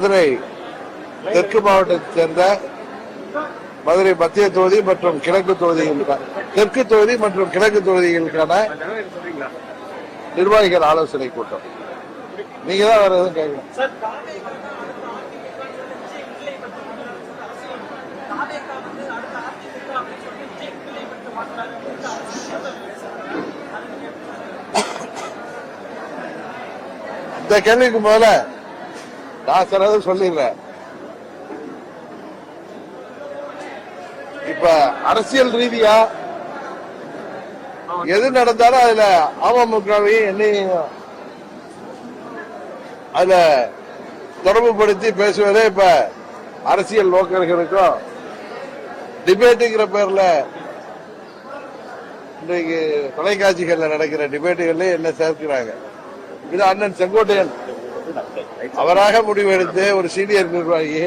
மதுரை தெற்கு மாவட்டத்தைச் சேர்ந்த மதுரை மத்திய தொகுதி மற்றும் கிழக்கு தொகுதிகளுக்கான தெற்கு தொகுதி மற்றும் கிழக்கு தொகுதிகளுக்கான நிர்வாகிகள் ஆலோசனை கூட்டம். நீங்க தான் வேற எதுவும் கேட்கணும் இந்த கேள்விக்கு முதல்ல சிலது சொல்லிடுறேன். இப்ப அரசியல் ரீதியா எது நடந்தாலும் அதுல அமமுகவையும் என்னையும் அதுல தொடர்புபடுத்தி பேசுவதே இப்ப அரசியல் நோக்கர்களுக்கும் டிபேட்டுங்கிற பேர்ல இன்றைக்கு தொலைக்காட்சிகள்ல நடக்கிற டிபேட்டுகள்ல என்ன சேர்க்கிறாங்க? இது அண்ணன் செங்கோட்டையன். அவராக முடிவெடுத்து ஒரு சீனியர் நிர்வாகி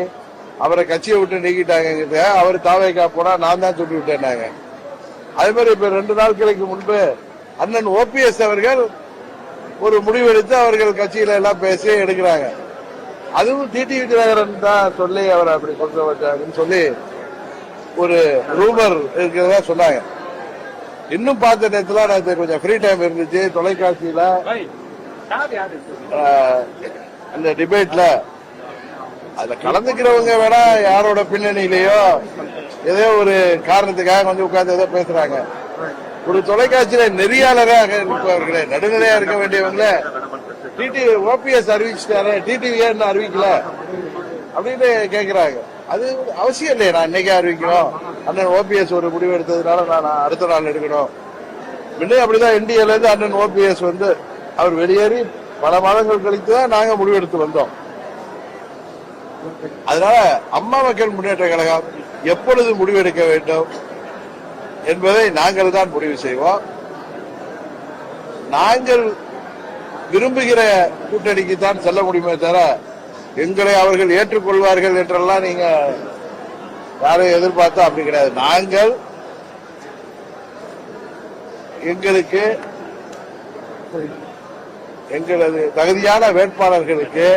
அவரை கட்சியை விட்டு நீக்கிட்டாங்க அவர் தாவைக்கா போனா நான் தான் சொல்லி விட்டேன்னாங்க. அதே மாதிரி இப்ப ரெண்டு நாட்களுக்கு முன்பு அண்ணன் ஓபிஎஸ் அவர்கள் ஒரு முடிவெடுத்து அவர்கள் கட்சியில எல்லாம் பேசி எடுக்கிறாங்க. அதுவும் டிடி விஜயநகரன் தான் சொல்லி அவர் அப்படி கொண்டு வச்சாருன்னு சொல்லி ஒரு ரூமர் இருக்கிறதா சொன்னாங்க. இன்னும் பார்த்த நேரத்துல நேற்று கொஞ்சம் ஃப்ரீ டைம் இருந்துச்சு. தொலைக்காட்சியில அந்த டிபேட்ல அதுல கலந்துக்கிறவங்க வேணா யாரோட பின்னணியிலயோ ஏதோ ஒரு காரணத்துக்காக வந்து உட்கார்ந்து ஏதோ பேசுறாங்க. ஒரு தொலைக்காட்சியில நெறியாளராக இருப்பவர்களே நடுநிலையா இருக்க வேண்டியவங்கள டிடி ஓபிஎஸ் அறிவிச்சிட்டாரு டிடிவி ஏன்னு அறிவிக்கல அப்படின்னு கேக்குறாங்க. அது அவசியம் இல்லையே நான் இன்னைக்கே அறிவிக்கணும் அண்ணன் ஓபிஎஸ் ஒரு முடிவு எடுத்ததுனால நான் அடுத்த நாள் எடுக்கணும். முன்னே அப்படிதான் இந்தியால இருந்து அண்ணன் ஓபிஎஸ் வந்து அவர் வெளியேறி பல மாதங்கள் கழித்து தான் நாங்கள் முடிவெடுத்து வந்தோம். அதனால அம்மா மக்கள் முன்னேற்ற கழகம் எப்பொழுது முடிவெடுக்க வேண்டும் என்பதை நாங்கள் தான் முடிவு செய்வோம். நாங்கள் விரும்புகிற கூட்டணிக்கு தான் செல்ல முடியுமே தவிர எங்களை அவர்கள் ஏற்றுக்கொள்வார்கள் என்றெல்லாம் நீங்க யாரும் எதிர்பார்த்தா அப்படி கிடையாது. நாங்கள் எங்களுக்கு எங்களது தகுதியான வேட்பாளர்களுக்கு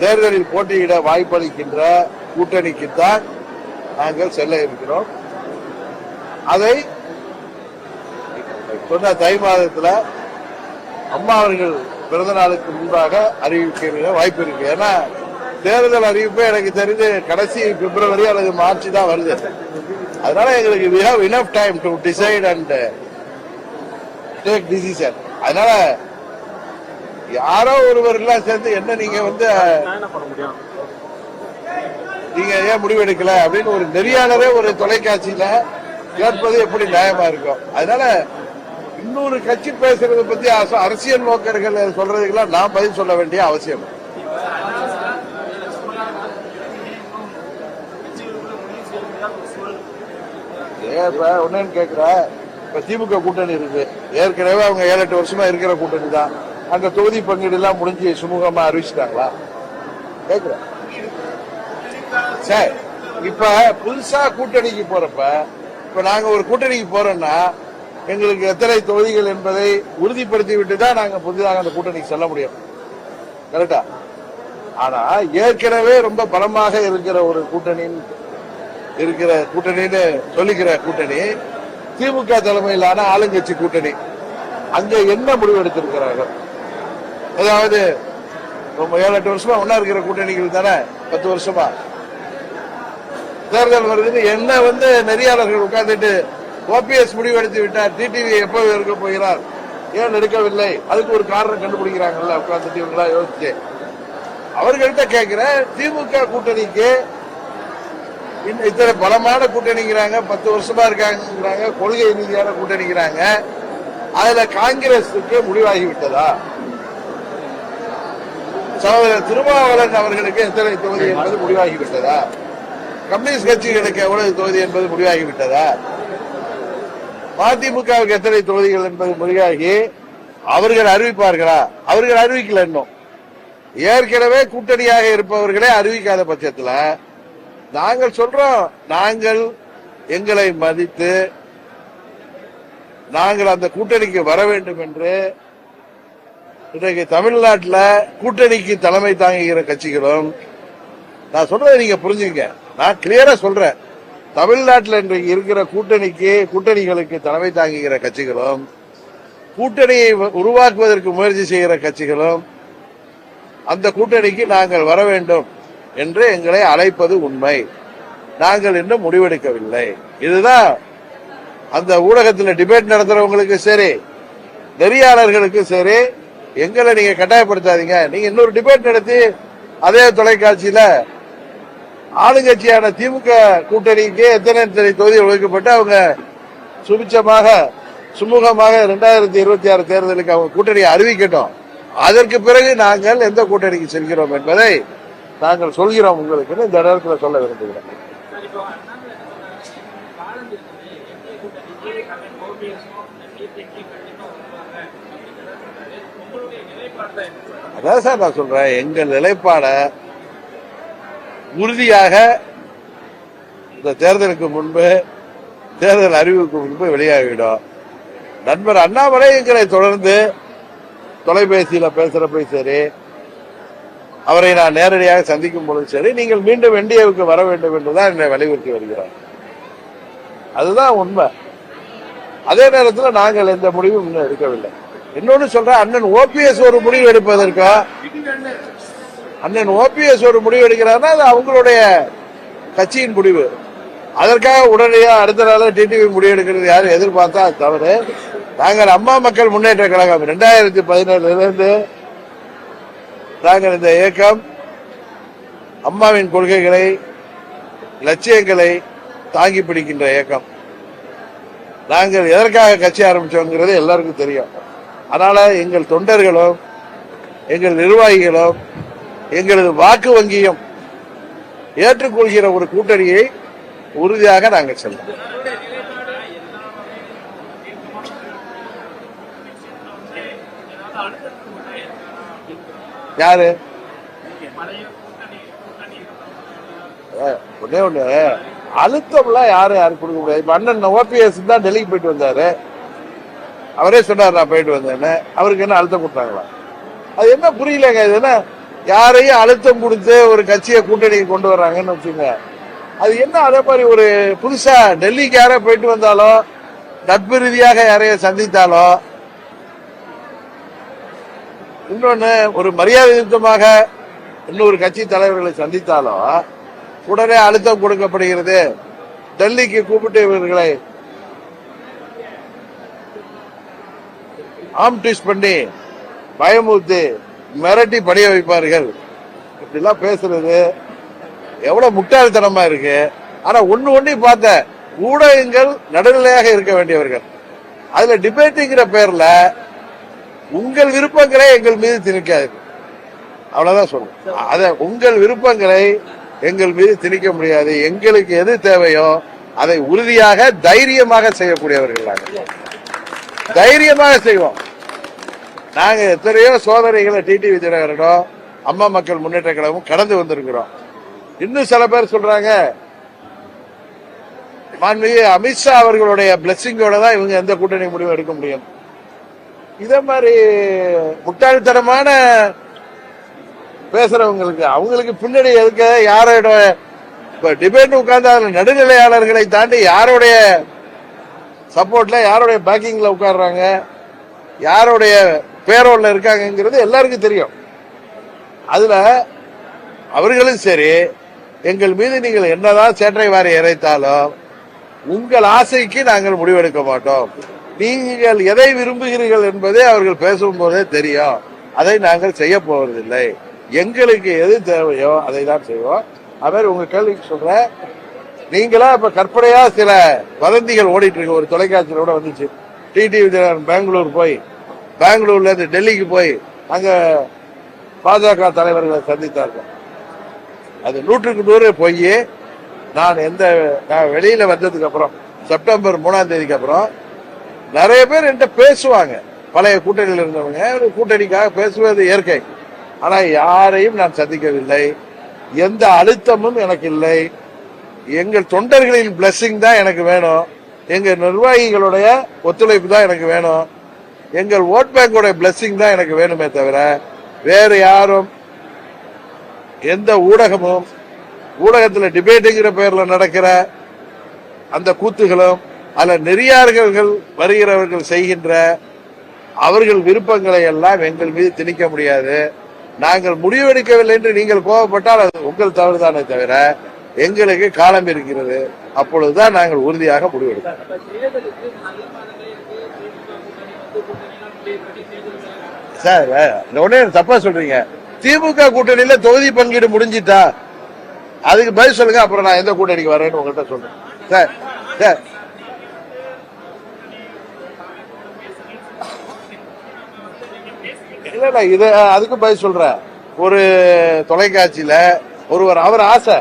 தேர்தலில் போட்டியிட வாய்ப்பளிக்கின்ற கூட்டணிக்குத்தான் நாங்கள் செல்ல இருக்கிறோம். அதை சொன்ன தை மாதத்தில் அம்மா அவர்கள் பிறந்த நாளுக்கு முன்பாக அறிவிக்க வாய்ப்பு இருக்கு. ஏன்னா தேர்தல் அறிவிப்பு எனக்கு தெரிஞ்சு கடைசி பிப்ரவரி அல்லது மார்ச் தான் வருது. அதனால எங்களுக்கு we have enough time to decide and take decision அதனால யாரோ ஒருவர் எல்லாம் சேர்ந்து என்ன நீங்க வந்து நீங்க ஏன் முடிவு எடுக்கல அப்படின்னு ஒரு நெறியாளரே ஒரு தொலைக்காட்சியில கேட்பது எப்படி நியாயமா இருக்கும்? அதனால இன்னொரு கட்சி பேசுறதை பத்தி அரசியல் நோக்கர்கள் சொல்றதுக்கெல்லாம் நான் பதில் சொல்ல வேண்டிய அவசியம். ஒன்னு கேக்குற? இப்ப திமுக கூட்டணி இருக்கு. ஏற்கனவே அவங்க ஏழு எட்டு வருஷமா இருக்கிற கூட்டணி தான் அந்த தொகுதி பங்கீடு எல்லாம் முடிஞ்சு சுமூகமா அறிவிச்சிட்டாங்களா? கேக்குறேன். சரி இப்ப புதுசா கூட்டணிக்கு போறப்ப இப்ப நாங்க ஒரு கூட்டணிக்கு போறோம்னா எங்களுக்கு எத்தனை தொகுதிகள் என்பதை உறுதிப்படுத்தி விட்டு தான் நாங்க புதிதாக அந்த கூட்டணிக்கு செல்ல முடியும். கரெக்டா ஆனா ஏற்கனவே ரொம்ப பலமாக இருக்கிற ஒரு கூட்டணின்னு இருக்கிற கூட்டணின்னு சொல்லிக்கிற கூட்டணி திமுக தலைமையிலான ஆளுங்கட்சி கூட்டணி. அங்க என்ன முடிவு எடுத்திருக்கிறார்கள்? அதாவது ரொம்ப ஏழு எட்டு வருஷமா ஒன்னா இருக்கிற கூட்டணிகள் தானே? பத்து வருஷமா? தேர்தல் வருதுன்னு என்ன வந்து நெறியாளர்கள் உட்கார்ந்துட்டு ஓபிஎஸ் முடிவெடுத்து விட்டார் டிடிவி எப்போ இருக்க போகிறார்? ஏன் எடுக்கவில்லை? அதுக்கு ஒரு காரணம் கண்டுபிடிக்கிறாங்கல்ல உட்கார்ந்துட்டு இவங்களா யோசிச்சு. அவர்கள்ட்ட கேட்கிற திமுக கூட்டணிக்கு இத்தனை பலமான கூட்டணிங்கிறாங்க பத்து வருஷமா இருக்காங்கிறாங்க கொள்கை ரீதியான கூட்டணிங்கிறாங்க அதுல காங்கிரஸுக்கு முடிவாகி விட்டதா? சகோதரர் திருமாவளவன் அவர்களுக்கு எத்தனை தொகுதி என்பது முடிவாகி விட்டதா கம்யூனிஸ்ட் கட்சிகளுக்கு எவ்வளவு தொகுதி என்பது முடிவாகி விட்டதா மதிமுகவுக்கு எத்தனை தொகுதிகள் என்பது முடிவாகி அவர்கள் அறிவிப்பார்களா? அவர்கள் அறிவிக்கல இன்னும். ஏற்கனவே கூட்டணியாக இருப்பவர்களே அறிவிக்காத பட்சத்துல நாங்கள் சொல்றோம் நாங்கள் எங்களை மதித்து நாங்கள் அந்த கூட்டணிக்கு வர வேண்டும் என்று இன்றைக்கு தமிழ்நாட்டில் கூட்டணிக்கு தலைமை தாங்குகிற கட்சிகளும் நான் சொல்றதை நீங்க புரிஞ்சுங்க நான் கிளியரா சொல்றேன். தமிழ்நாட்டில் இன்றைக்கு இருக்கிற கூட்டணிக்கு கூட்டணிகளுக்கு தலைமை தாங்குகிற கட்சிகளும் கூட்டணியை உருவாக்குவதற்கு முயற்சி செய்கிற கட்சிகளும் அந்த கூட்டணிக்கு நாங்கள் வர வேண்டும் என்று எங்களை அழைப்பது உண்மை. நாங்கள் இன்னும் முடிவெடுக்கவில்லை. இதுதான் அந்த ஊடகத்தில் டிபேட் நடத்துறவங்களுக்கு சரி நெறியாளர்களுக்கு சரி எங்களை நீங்க கட்டாயப்படுத்தாதீங்க. நீங்க இன்னொரு டிபேட் நடத்தி அதே தொலைக்காட்சியில ஆளுங்கட்சியான திமுக கூட்டணிக்கு எத்தனை எத்தனை தொகுதி ஒழுக்கப்பட்டு அவங்க சுபிச்சமாக சுமூகமாக இரண்டாயிரத்தி இருபத்தி ஆறு தேர்தலுக்கு அவங்க கூட்டணியை அறிவிக்கட்டும். அதற்கு பிறகு நாங்கள் எந்த கூட்டணிக்கு செல்கிறோம் என்பதை நாங்கள் சொல்கிறோம் உங்களுக்கு. இந்த நேரத்தில் சொல்ல விரும்புகிறேன் சார், இப்போ அண்ணாமலை சொன்னாரு, காலம் இருக்குது, என்டிஏ கூட்டணிக்கு கண்ணன் ஓபிஎஸும் டிஎம்கே கண்டிப்பா வருவாங்க அப்படிங்கிறத சொன்னாரு. உங்களுடைய நிலைப்பாடு தான் என்ன சார்? அதான் சார் நான் சொல்றேன் எங்கள் நிலைப்பாட உறுதியாக இந்த தேர்தலுக்கு முன்பு தேர்தல் அறிவுக்கு முன்பு வெளியாகிவிடும். நண்பர் அண்ணாமலை எங்களை தொடர்ந்து தொலைபேசியில பேசுறப்ப சரி அவரை நான் நேரடியாக சந்திக்கும் பொழுது சரி நீங்கள் மீண்டும் என்டிஏவுக்கு வர வேண்டும் என்றுதான் என்னை வலியுறுத்தி வருகிறார். அதுதான் உண்மை. அதே நேரத்தில் நாங்கள் எந்த முடிவும் இன்னும் எடுக்கவில்லை. இன்னொன்னு சொல்றேன் அண்ணன் ஓபிஎஸ் ஒரு முடிவு எடுப்பதற்கோ அண்ணன் ஓபிஎஸ் ஒரு முடிவு எடுக்கிறாருன்னா அது அவங்களுடைய கட்சியின் முடிவு. அதற்காக உடனடியா அடுத்த நாள் டிடிவி முடிவு எடுக்கிறது யாரும் எதிர்பார்த்தா தவறு. நாங்கள் அம்மா மக்கள் முன்னேற்ற கழகம் ரெண்டாயிரத்தி பதினேழுல இருந்து நாங்கள் இந்த இயக்கம் அம்மாவின் கொள்கைகளை லட்சியங்களை தாங்கி பிடிக்கின்ற இயக்கம். நாங்கள் எதற்காக கட்சி ஆரம்பிச்சோங்கிறது எல்லாருக்கும் தெரியும். அதனால எங்கள் தொண்டர்களும் எங்கள் நிர்வாகிகளும் எங்களது வாக்கு வங்கியும் ஏற்றுக்கொள்கிற ஒரு கூட்டணியை உறுதியாக நாங்கள் செல்வோம் யாரு? ஒன்னே ஒண்ணு அழுத்தம்லாம் யாரும் யாரும் கொடுக்க முடியாது? இப்ப அண்ணன் ஓபிஎஸ் தான் டெல்லிக்கு போயிட்டு வந்தாரு. அவரே சொன்னார் நான் போயிட்டு வந்தேன்னு. அவருக்கு என்ன அழுத்தம் கொடுத்தாங்களா? அது என்ன புரியலங்க இது என்ன யாரையும் அழுத்தம் கொடுத்து ஒரு கட்சியை கூட்டணிக்கு கொண்டு வர்றாங்கன்னு வச்சுங்க அது என்ன அதே மாதிரி ஒரு புதுசா டெல்லிக்கு யாரோ போயிட்டு வந்தாலோ நட்பு ரீதியாக யாரையும் சந்தித்தாலோ இன்னொன்னு ஒரு மரியாதை யுத்தமாக இன்னொரு கட்சி தலைவர்களை சந்தித்தாலோ உடனே அழுத்தம் கொடுக்கப்படுகிறது. டெல்லிக்கு கூப்பிட்டு இவர்களை ஆம் ட்விஸ்ட் பண்ணி பயமுறுத்தி மிரட்டி பணிய வைப்பார்கள். இப்படிலாம் பேசுறது எவ்வளவு முட்டாள்தனமா இருக்கு. ஆனா ஒன்னு ஒண்ணு பார்த்தேன் ஊடகங்கள் நடுநிலையாக இருக்க வேண்டியவர்கள். அதுல டிபேட்டுங்கிற பேர்ல உங்கள் விருப்பங்களை எங்கள் மீது திணிக்காது அவ்வளவுதான் சொல்லுவோம் அத உங்கள் விருப்பங்களை எங்கள் மீது திணிக்க முடியாது. எங்களுக்கு எது தேவையோ அதை உறுதியாக தைரியமாக செய்யக்கூடியவர்கள் தைரியமாக செய்வோம். நாங்க எத்தனையோ சோதனைகளை டிடிவி தினகரனும் அம்மா மக்கள் முன்னேற்ற கழகமும் கடந்து வந்திருக்கிறோம். இன்னும் சில பேர் சொல்றாங்க மாண்புமிகு அமித்ஷா அவர்களுடைய பிளெஸிங்கோட தான் இவங்க எந்த கூட்டணி முடிவும் எடுக்க முடியும். இதே மாதிரி முட்டாள்தனமான பேசுறவங்களுக்கு அவங்களுக்கு பின்னாடி எதுக்க யாரோட இப்ப டிபேட் உட்கார்ந்து அதுல நடுநிலையாளர்களை தாண்டி யாருடைய சப்போர்ட்ல யாருடைய பேக்கிங்ல உட்கார்றாங்க யாருடைய பேரோல்ல இருக்காங்கங்கிறது எல்லாருக்கும் தெரியும். அதுல அவர்களும் சரி எங்கள் மீது நீங்கள் என்னதான் சேற்றை வாரி இறைத்தாலும் உங்கள் ஆசைக்கு நாங்கள் முடிவெடுக்க மாட்டோம். நீங்கள் எதை விரும்புகிறீர்கள் என்பதை அவர்கள் பேசும்போதே தெரியும். அதை நாங்கள் செய்ய போவதில்லை. எங்களுக்கு எது தேவையோ அதை தான் செய்வோம். அவர் உங்க கேள்விக்கு சொல்றேன். நீங்களா இப்ப கற்பனையா சில வதந்திகள் ஓடிட்டு இருக்கு. ஒரு தொலைக்காட்சியில கூட வந்துச்சு. டிடி விஜயன் பெங்களூர் போய் பெங்களூர்ல இருந்து டெல்லிக்கு போய் அங்க பாஜக தலைவர்களை சந்தித்தார்கள். அது நூற்றுக்கு நூறு போய். நான் எந்த நான் வெளியில வந்ததுக்கு அப்புறம் செப்டம்பர் மூணாம் தேதிக்கு அப்புறம் நிறைய பேர் என்கிட்ட பேசுவாங்க. பழைய கூட்டணியில் இருந்தவங்க ஒரு கூட்டணிக்காக பேசுவது இயற்கை. ஆனா யாரையும் நான் சந்திக்கவில்லை. எந்த அழுத்தமும் எனக்கு இல்லை. எங்கள் தொண்டர்களின் blessing தான் எனக்கு வேணும். எங்கள் நிர்வாகிகளுடைய ஒத்துழைப்பு தான் எனக்கு வேணும். எங்கள் ஓட் பேங்கோட பிளஸ்ஸிங் தான் எனக்கு வேணுமே தவிர வேறு யாரும் எந்த ஊடகமும் ஊடகத்தில் டிபேட்டுங்கிற பெயரில் நடக்கிற அந்த கூத்துகளும் அதில் நெறியார்கள் வருகிறவர்கள் செய்கின்ற அவர்கள் விருப்பங்களை எல்லாம் எங்கள் மீது திணிக்க முடியாது. நாங்கள் முடிவெடுக்கவில்லை என்று நீங்கள் கோபப்பட்டால் அது உங்கள் தவறுதானே தவிர எங்களுக்கு காலம் இருக்கிறது. அப்பொழுதுதான் நாங்கள் உறுதியாக முடிவெடுப்போம் அப்ப தேர்தலுக்கு நல்ல மாதங்களே இருக்கு திமுக கூட்டணி வந்து கூட்டணியெல்லாம் முடிவு கட்டி தேர்தலுக்கு சார் உடனே தப்பா சொல்றீங்க. திமுக கூட்டணியில தொகுதி பங்கீடு முடிஞ்சிட்டா அதுக்கு பதில் சொல்லுங்க அப்புறம் நான் எந்த கூட்டணிக்கு வரேன்னு உங்கள்கிட்ட சொல்றேன். Sir sir. இல்ல இது அதுக்கு பதில் சொல்றேன். ஒரு தொலைக்காட்சியில ஒருவர் அவர் ஆசை.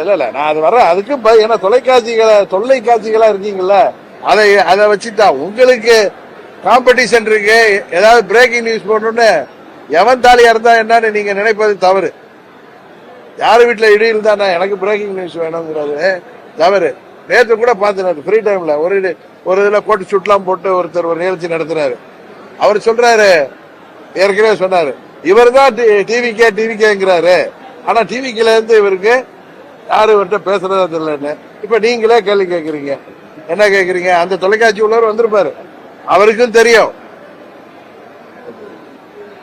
இல்ல இல்ல நான் அது வர்றேன். அதுக்கு ஏன்னா தொலைக்காட்சிகளை தொல்லைக்காட்சிகளா இருக்கீங்கல்ல அதை அதை வச்சுட்டா உங்களுக்கு காம்படிஷன் இருக்கு. ஏதாவது பிரேக்கிங் நியூஸ் போடணும்னு எவன் தாலியா இருந்தா என்னன்னு நீங்க நினைப்பது தவறு. யார் வீட்டில் இடி இருந்தா எனக்கு பிரேக்கிங் நியூஸ் வேணுங்கிறது தவறு. நேற்று கூட பார்த்தேன் ஃப்ரீ டைம்ல ஒரு இது- ஒரு இதில் போட்டு சுட்லாம் போட்டு ஒருத்தர் ஒரு நிகழ்ச்சி நடத்துறாரு. அவர் சொல்றாரு ஏற்கனவே சொன்னாரு இவர் தான் டிவிக்கே டிவிக்கேங்கிறாரு ஆனா டிவிக்கில இருந்து இவருக்கு யாரு இவர்கிட்ட பேசுறதா தெரியலன்னு. இப்ப நீங்களே கேள்வி கேட்குறீங்க என்ன கேக்குறீங்க? அந்த தொலைக்காட்சி உள்ளவர் வந்திருப்பாரு. அவருக்கும் தெரியும்.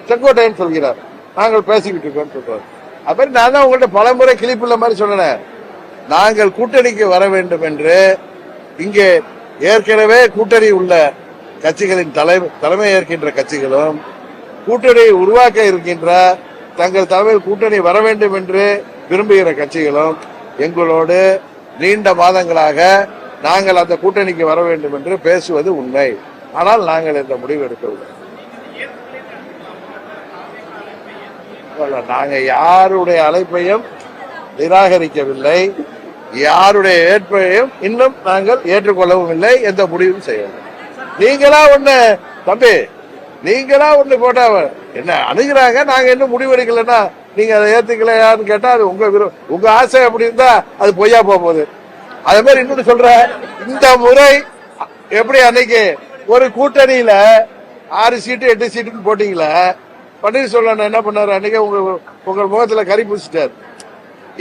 செங்கோட்டையன் சொல்கிறார். நாங்கள் பேசிக்கிட்டு இருக்கோம் சொல்றாரு. அப்ப நான் தான் உங்கள்ட்ட பல முறை கிளிப்புள்ள மாதிரி சொன்னேன். நாங்கள் கூட்டணிக்கு வர வேண்டும் என்று இங்கே ஏற்கனவே கூட்டணி உள்ள கட்சிகளின் தலை தலைமை ஏற்கின்ற கட்சிகளும் கூட்டணியை உருவாக்க இருக்கின்ற தங்கள் தலைமையில் கூட்டணி வர வேண்டும் என்று விரும்புகிற கட்சிகளும் எங்களோடு நீண்ட மாதங்களாக நாங்கள் அந்த கூட்டணிக்கு வர வேண்டும் என்று பேசுவது உண்மை. ஆனால் நாங்கள் இந்த முடிவு எடுக்கவில்லை. நாங்கள் யாருடைய அழைப்பையும் நிராகரிக்கவில்லை. யாருடைய ஏற்பையும் இன்னும் நாங்கள் ஏற்றுக்கொள்ளவும் இல்லை. எந்த முடிவும் செய்யவில்லை. நீங்களா ஒண்ணு தம்பி நீங்களா ஒண்ணு போட்டா என்ன அணுகிறாங்க? நாங்க இன்னும் முடிவெடுக்கலன்னா நீங்க அதை ஏத்துக்கலையான்னு கேட்டா அது உங்க விரு உங்க ஆசை அப்படி இருந்தா அது பொய்யா போகுது. அதே மாதிரி இன்னொன்னு சொல்ற இந்த முறை எப்படி அன்னைக்கு ஒரு கூட்டணியில ஆறு சீட்டு எட்டு சீட்டுன்னு போட்டீங்களா பன்னீர்செல்வம் என்ன பண்ணாரு? அன்னைக்கு உங்க உங்க முகத்துல கறி பூசிட்டாரு.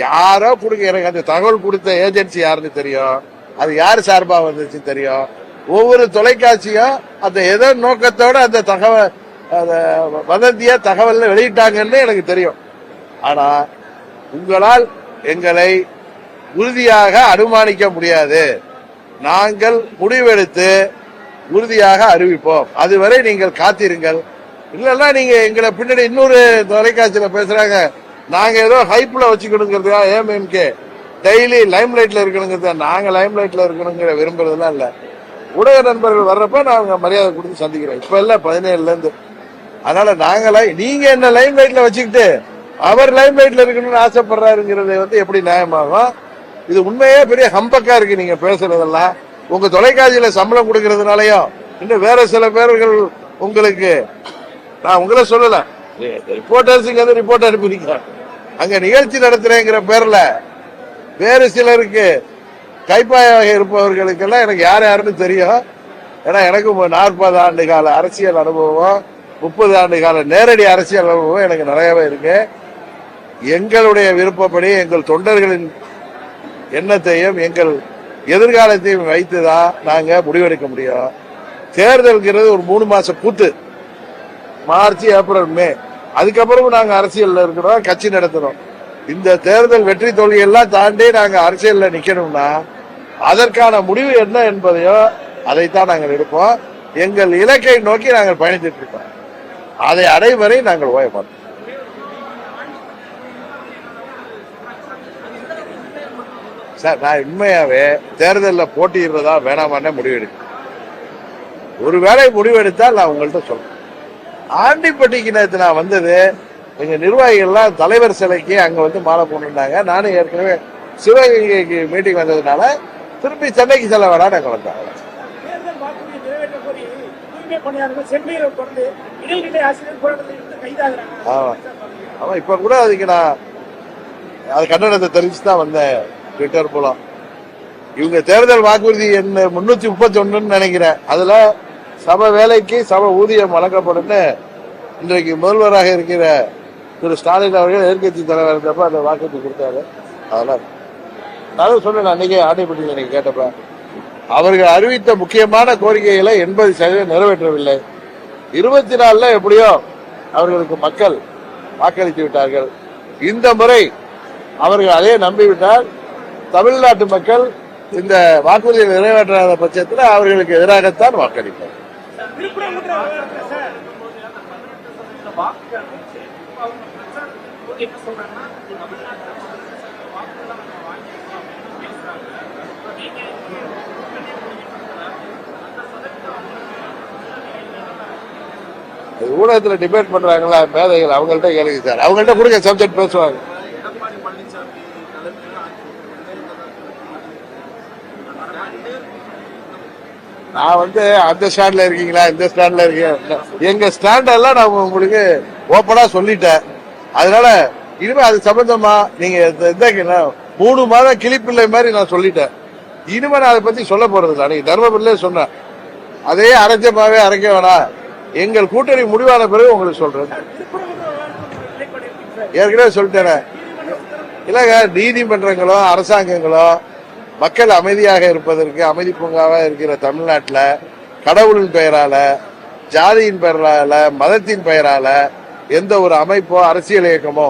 யாரோ கொடுக்க எனக்கு அந்த தகவல் கொடுத்த ஏஜென்சி யாருன்னு தெரியும். அது யார் சார்பா வந்துச்சு தெரியும். ஒவ்வொரு தொலைக்காட்சியும் அந்த ஏதோ நோக்கத்தோட அந்த தகவல் அந்த வதந்திய தகவல் வெளியிட்டாங்கன்னு எனக்கு தெரியும். ஆனா உங்களால் எங்களை உறுதியாக அனுமானிக்க முடியாது. நாங்கள் முடிவெடுத்து உறுதியாக அறிவிப்போம். அதுவரை நீங்கள் காத்திருங்கள். இல்லைன்னா நீங்க எங்களை பின்னாடி இன்னொரு தொலைக்காட்சியில பேசுறாங்க. நாங்க ஏதோ ஹைப்ல வச்சுக்கணுங்கிறதுக்கா ஏஎம்எம்கே டெய்லி லைம் லைட்ல இருக்கணுங்கிறது நாங்க லைம் லைட்ல இருக்கணுங்கிற விரும்புறதுலாம் இல்ல. ஊடக நண்பர்கள் வர்றப்ப நாங்க மரியாதை கொடுத்து சந்திக்கிறோம் இப்ப இல்ல பதினேழுல இருந்து. அதனால நாங்களா நீங்க என்ன லைம் லைட்ல வச்சுக்கிட்டு அவர் லைம் லைட்ல இருக்கணும்னு ஆசைப்படுறாருங்கிறது வந்து எப்படி நியாயமாகும்? இது உண்மையே பெரிய ஹம்பக்கா இருக்கு நீங்க பேசுறதெல்லாம். உங்க தொலைக்காட்சியில சம்பளம் கொடுக்கறதுனாலயும் இன்னும் வேற சில பேர்கள் உங்களுக்கு நான் உங்களை சொல்லல. ரிப்போர்ட்டர்ஸுக்கு வந்து ரிப்போர்ட் அனுப்பினீங்க அங்க நிகழ்ச்சி நடத்துறேங்கிற பேர்ல வேறு சிலருக்கு கைப்பாயாக இருப்பவர்களுக்கெல்லாம் எனக்கு யார் யாருன்னு தெரியும். ஏன்னா எனக்கு நாற்பது ஆண்டு கால அரசியல் அனுபவம் முப்பது ஆண்டு கால நேரடி அரசியல் அனுபவம் எனக்கு நிறையவே இருக்கு. எங்களுடைய விருப்பப்படி எங்கள் தொண்டர்களின் எண்ணத்தையும் எங்கள் எதிர்காலத்தையும் வைத்து தான் நாங்கள் முடிவெடுக்க முடியும். தேர்தல்ங்கிறது ஒரு மூணு மாச கூத்து. March April May. அதுக்கப்புறமும் நாங்கள் அரசியலில் இருக்கிறோம் கட்சி நடத்துகிறோம் இந்த தேர்தல் வெற்றி தோல்வியெல்லாம் தாண்டி நாங்கள் அரசியலில் நிற்கணும்னா அதற்கான முடிவு என்ன என்பதையோ அதைத்தான் நாங்கள் எடுப்போம். எங்கள் இலக்கை நோக்கி நாங்கள் பயணித்துட்டு இருக்கோம். அதை அடைவரை நாங்கள் ஓய மாட்டோம் சார் நான் உண்மையாவே தேர்தலில் போட்டியிடுறதா வேணாமான்னே முடிவெடுக்கிறேன் ஒருவேளை முடிவெடுத்தால் நான் உங்கள்கிட்ட சொல்றேன். ஆண்டிப்பட்டிக்கு நேற்று நான் வந்தது எங்க நிர்வாகிகள்லாம் தலைவர் சிலைக்கு அங்க வந்து மாலை போட்டுருந்தாங்க. நானும் ஏற்கனவே சிவகங்கைக்கு மீட்டிங் வந்ததுனால திருப்பி சென்னைக்கு செல்ல வேணாம் நாங்க வந்தாங்க ஆமா. ஆமா இப்ப கூட அதுக்கு நான் அது கண்டனத்தை தெரிவிச்சு தான் வந்தேன். ட்விட்டர் மூலம் இவங்க தேர்தல் வாக்குறுதி என்ன முன்னூத்தி முப்பத்தி ஒண்ணுன்னு நினைக்கிறேன். அதுல சம வேலைக்கு சப ஊதியம் வழங்கப்படும்னு இன்றைக்கு முதல்வராக இருக்கிற திரு ஸ்டாலின் அவர்கள் எதிர்கட்சி தலைவர் இருந்தப்ப அந்த வாக்குறுதி கொடுத்தாரு. அதெல்லாம் நான் சொன்னேன் அன்னைக்கே ஆணைப்பட்டியில் நீங்க கேட்டப்ப. அவர்கள் அறிவித்த முக்கியமான கோரிக்கைகளை எண்பது சதவீதம் நிறைவேற்றவில்லை. இருபத்தி நாலுல எப்படியோ அவர்களுக்கு மக்கள் வாக்களித்து விட்டார்கள். இந்த முறை அவர்கள் அதே நம்பிவிட்டால் தமிழ்நாட்டு மக்கள் இந்த வாக்குறுதியை நிறைவேற்றாத பட்சத்தில் அவர்களுக்கு எதிராகத்தான் வாக்களிப்பார். ஊடகத்தில் டிபேட் பண்றாங்களா? மேதைகள் அவங்கள்ட்ட கேளுங்க சார். அவங்கள்ட்ட கொடுங்க சப்ஜெக்ட் பேசுவாங்க. நான் வந்து அந்த ஸ்டாண்ட்ல இருக்கீங்களா? இந்த ஸ்டாண்ட்ல இருக்கீங்க. எங்க ஸ்டாண்ட் எல்லாம் நான் உங்களுக்கு ஓப்பனா சொல்லிட்டேன். அதனால இனிமே அது சம்பந்தமா நீங்க மூணு மாதம் கிளிப்பிள்ளை மாதிரி நான் சொல்லிட்டேன். இனிமே நான் அதை பத்தி சொல்ல போறது இல்லை. அன்னைக்கு தர்மபுரியிலே சொன்னேன். அதே அரைஞ்சமாவே அரைக்க வேணாம். எங்கள் கூட்டணி முடிவான பிறகு உங்களுக்கு சொல்றேன். ஏற்கனவே சொல்லிட்டேனே. இல்லைங்க நீதிமன்றங்களோ அரசாங்கங்களோ மக்கள் அமைதியாக இருப்பதற்கு அமைதி பூங்காவாக இருக்கிற தமிழ்நாட்டில் கடவுளின் பெயரால ஜாதியின் பெயரால மதத்தின் பெயரால எந்த ஒரு அமைப்போ அரசியல் இயக்கமோ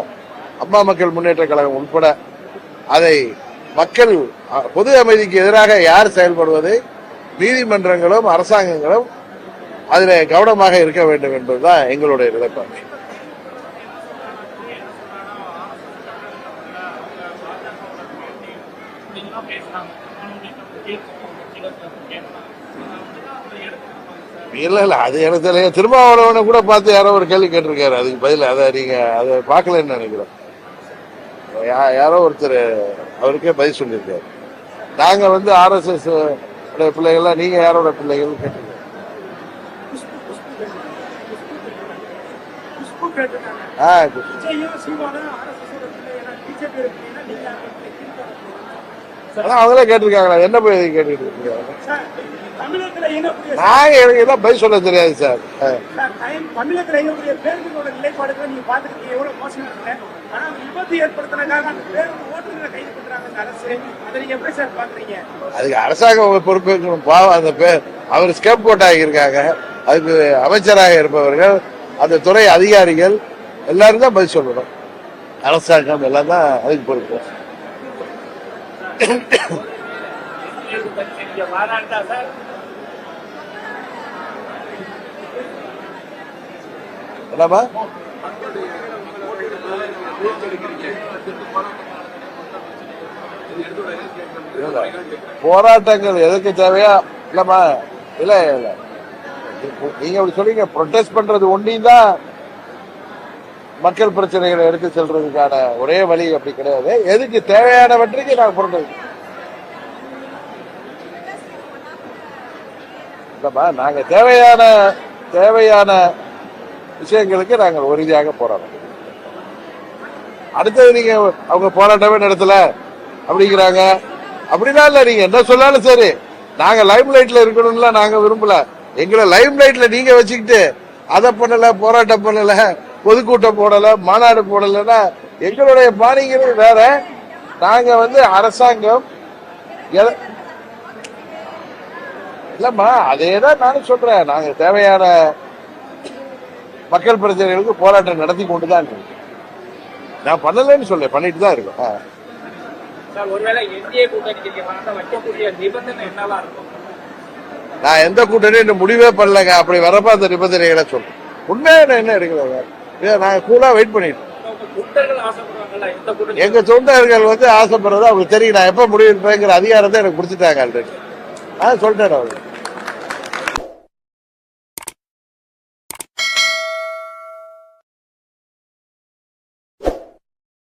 அம்மா மக்கள் முன்னேற்ற கழகம் உட்பட அதை மக்கள் பொது அமைதிக்கு எதிராக யார் செயல்படுவது நீதிமன்றங்களும் அரசாங்கங்களும் அதில் கவனமாக இருக்க வேண்டும் என்பதுதான் எங்களுடைய நிலைப்பாடு. இல்ல இல்ல அது எனக்கு தெரியல திருமாவளவனை கூட பார்த்து யாரோ ஒரு கேள்வி கேட்டிருக்காரு. அதுக்கு பதில் அதை நீங்க அதை பார்க்கலன்னு நினைக்கிறேன். யா- யாரோ ஒருத்தர் அவருக்கே பதில் சொல்லியிருக்காரு. நாங்க வந்து ஆர்எஸ்எஸ் பிள்ளைகள்லாம் நீங்க யாரோட பிள்ளைகள் கேட்டிருக்காரு குஷ்பு ஆ, அதான் அவங்களே கேட்டிருக்காங்களா? என்ன போய் கேட்டுட்டு இருக்காங்க? நாங்க எனக்கு எல்லாம் பதில் சொல்ல தெரியாது சார். ஆ. சார், டைம் தமிழகத்துல இயங்கக்கூடிய பேருந்துகளோட நிலைப்பாடுகளை நீங்க பாத்துக்கிட்டீங்க எவ்வளவு மோசமா இருக்கு. ஆனா அந்த விபத்து ஏற்படுத்தினதுக்காக அந்த பேருந்து ஓட்டுநரை கைது பண்றாங்க இந்த அரசு. அதை நீங்க எப்படி சார் பாக்குறீங்க அதுக்கு அரசாங்கம் பொறுப்பேற்கணும் பாவம். அந்த பேர் அவர் ஸ்கேப் கோட் ஆகியிருக்காங்க அதுக்கு அமைச்சராக இருப்பவர்கள் அந்த துறை அதிகாரிகள் எல்லாரும் தான் பதில் சொல்லணும். அரசாங்கம் எல்லாம் தான் அதுக்கு பொறுப்பு. மாநாட்டா சார்? என்னம்மா? போராட்டங்கள் எதுக்கு தேவையா? இல்லம்மா. இல்ல இல்ல. நீங்க அப்படி சொல்றீங்க. ப்ரொடெஸ்ட் பண்றது ஒன்றையும் தான் மக்கள் பிரச்சனைகளை எடுத்து செல்றதுக்கான ஒரே வழி அப்படி கிடையாது. எதுக்கு தேவையானவற்றுக்கு நாங்க ப்ரொடெஸ்ட் இல்லம்மா நாங்க தேவையான தேவையான விஷயங்களுக்கு நாங்கள் உறுதியாக போராடுறோம் அடுத்தது நீங்க அவங்க போராட்டமே நடத்தல அப்படிங்கிறாங்க. அப்படிலாம் இல்ல நீங்க என்ன சொன்னாலும் சரி. நாங்க லைம் லைட்ல இருக்கணும்ல நாங்க விரும்பல. எங்களை லைம் லைட்ல நீங்க வச்சுக்கிட்டு அதை பண்ணல போராட்டம் பண்ணல பொதுக்கூட்டம் போடல மாநாடு போடலன்னா எங்களுடைய பாணிங்கிறது வேற. நாங்க வந்து அரசாங்கம் இல்லம்மா அதே தான் நானும் சொல்றேன். நாங்க தேவையான மக்கள் பிரச்சனைகளுக்கு போராட்டம் நடத்தி கொண்டு தான் இருக்கோம் நான் பண்ணலைன்னு சொல்ல பண்ணிட்டு தான் இருக்கோம். நான் எந்த இன்னும் முடிவே பண்ணலங்க. அப்படி வரப்ப அந்த நிபந்தனைகளை சொல்றேன். உண்மையான என்ன எடுக்கிறாங்க இதை நாங்க கூலா வெயிட் பண்ணிட்டு இருக்கோம். உங்க தொண்டர்கள் ஆசைப்படுவாங்கல்ல இந்த கூட்டணி எங்க தொண்டர்கள் வந்து ஆசைப்படுறது அவங்களுக்கு தெரியும். நான் எப்ப முடிவு அதிகாரத்தை எனக்கு கொடுத்துட்டாங்க ஆல்ரெடி நான் சொல்லிட்டேன் அவருக்கு